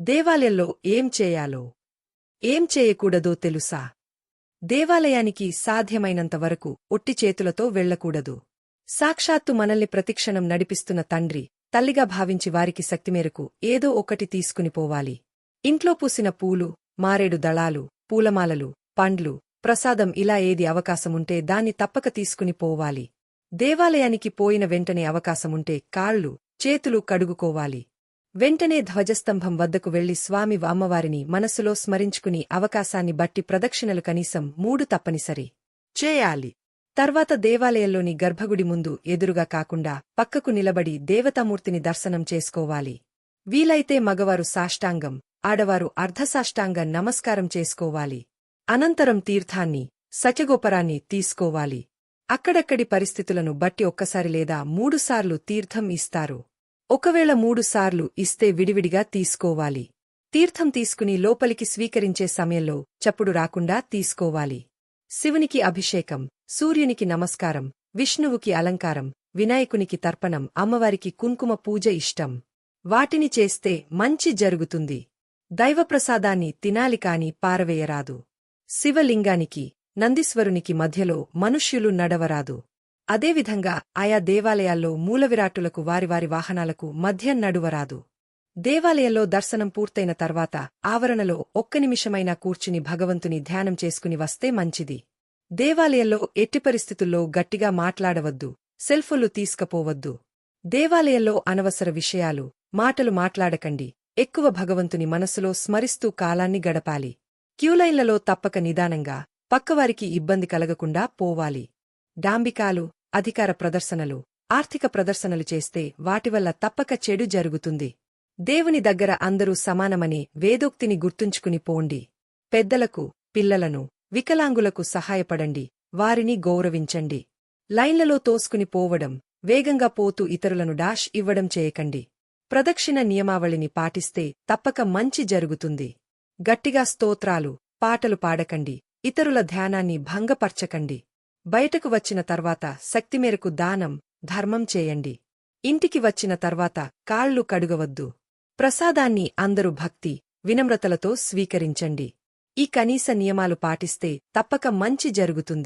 దేవాలయంలో ఏం చేయాలో? ఏం చేయకూడదో తెలుసా? దేవాలయానికి సాధ్యమైనంత వరకు ఒట్టి చేతులతో వెళ్ళకూడదు సాక్షాత్తు మనల్ని ప్రతిక్షణం నడిపిస్తున్న తండ్రి తల్లిగా భావించి వారికి శక్తిమేరకు ఏదో ఒకటి తీసుకుని పోవాలి. ఇంట్లో పూసిన పూలు మారేడు దళాలు పూలమాలలు పండ్లు ప్రసాదం ఇలా ఏది అవకాశముంటే దాన్ని తప్పక తీసుకుని పోవాలి. దేవాలయానికి పోయిన వెంటనే అవకాశముంటే కాళ్ళు చేతులు కడుగుకోవాలి. వెంటనే ధ్వజస్తంభం వద్దకు వెళ్ళి స్వామి అమ్మవారిని మనస్సులో స్మరించుకుని అవకాశాన్ని బట్టి ప్రదక్షిణలు కనీసం మూడు తప్పనిసరి. చేయాలి. తర్వాత దేవాలయంలోని గర్భగుడి ముందు ఎదురుగా కాకుండా పక్కకు నిలబడి దేవతామూర్తిని దర్శనం చేసుకోవాలి. వీలైతే మగవారు సాష్టాంగం ఆడవారు అర్ధసాష్టాంగ నమస్కారం చేసుకోవాలి. అనంతరం తీర్థాన్ని సచగోపరాన్ని తీసుకోవాలి. అక్కడక్కడి పరిస్థితులను బట్టి ఒక్కసారి లేదా మూడుసార్లు తీర్థం ఇస్తారు. ఒకవేళ మూడుసార్లు ఇస్తే విడివిడిగా తీసుకోవాలి. తీర్థం తీసుకుని లోపలికి స్వీకరించే సమయంలో చప్పుడు రాకుండా తీసుకోవాలి. శివునికి అభిషేకం సూర్యునికి నమస్కారం విష్ణువుకి అలంకారం వినాయకునికి తర్పణం అమ్మవారికి కుంకుమ పూజ ఇష్టం. వాటిని చేస్తే మంచి జరుగుతుంది. దైవప్రసాదాన్ని తినాలి కాని పారవేయరాదు. శివలింగానికి నందీశ్వరునికి మధ్యలో మనుష్యులు నడవరాదు. అదేవిధంగా ఆయా దేవాలయాల్లో మూలవిరాట్టులకు వారివారి వాహనాలకు మధ్య నడువరాదు దేవాలయంలో దర్శనం పూర్తయిన తర్వాత ఆవరణలో ఒక్క నిమిషమైనా కూర్చుని భగవంతుని ధ్యానం చేసుకుని వస్తే మంచిది. దేవాలయంలో ఎట్టి పరిస్థితుల్లో గట్టిగా మాట్లాడవద్దు సెల్ఫోన్లు తీసుకపోవద్దు. దేవాలయంలో అనవసర విషయాలు మాటలు మాట్లాడకండి ఎక్కువ భగవంతుని మనసులో స్మరిస్తూ కాలాన్ని గడపాలి. క్యూలైన్లలో తప్పక నిదానంగా పక్కవారికి ఇబ్బంది కలగకుండా పోవాలి. డాంబికాలు అధికార ప్రదర్శనలు ఆర్థిక ప్రదర్శనలు చేస్తే వాటివల్ల తప్పక చెడు జరుగుతుంది. దేవుని దగ్గర అందరూ సమానమని వేదోక్తిని గుర్తుంచుకుని పోండి. పెద్దలకు పిల్లలను వికలాంగులకు సహాయపడండి వారిని గౌరవించండి. లైన్లలో తోసుకుని పోవడం వేగంగా పోతూ ఇతరులను డాష్ ఇవ్వడం చేయకండి. ప్రదక్షిణ నియమావళిని పాటిస్తే తప్పక మంచి జరుగుతుంది. గట్టిగా స్తోత్రాలు పాటలు పాడకండి ఇతరుల ధ్యానాన్ని భంగపర్చకండి. బయటకు వచ్చిన తర్వాత శక్తిమేరకు దానం ధర్మం చేయండి. ఇంటికి వచ్చిన తర్వాత కాళ్ళు కడుగవద్దు. ప్రసాదాన్ని అందరూ భక్తి వినమ్రతలతో స్వీకరించండి. ఈ కనీస నియమాలు పాటిస్తే తప్పక మంచి జరుగుతుంది.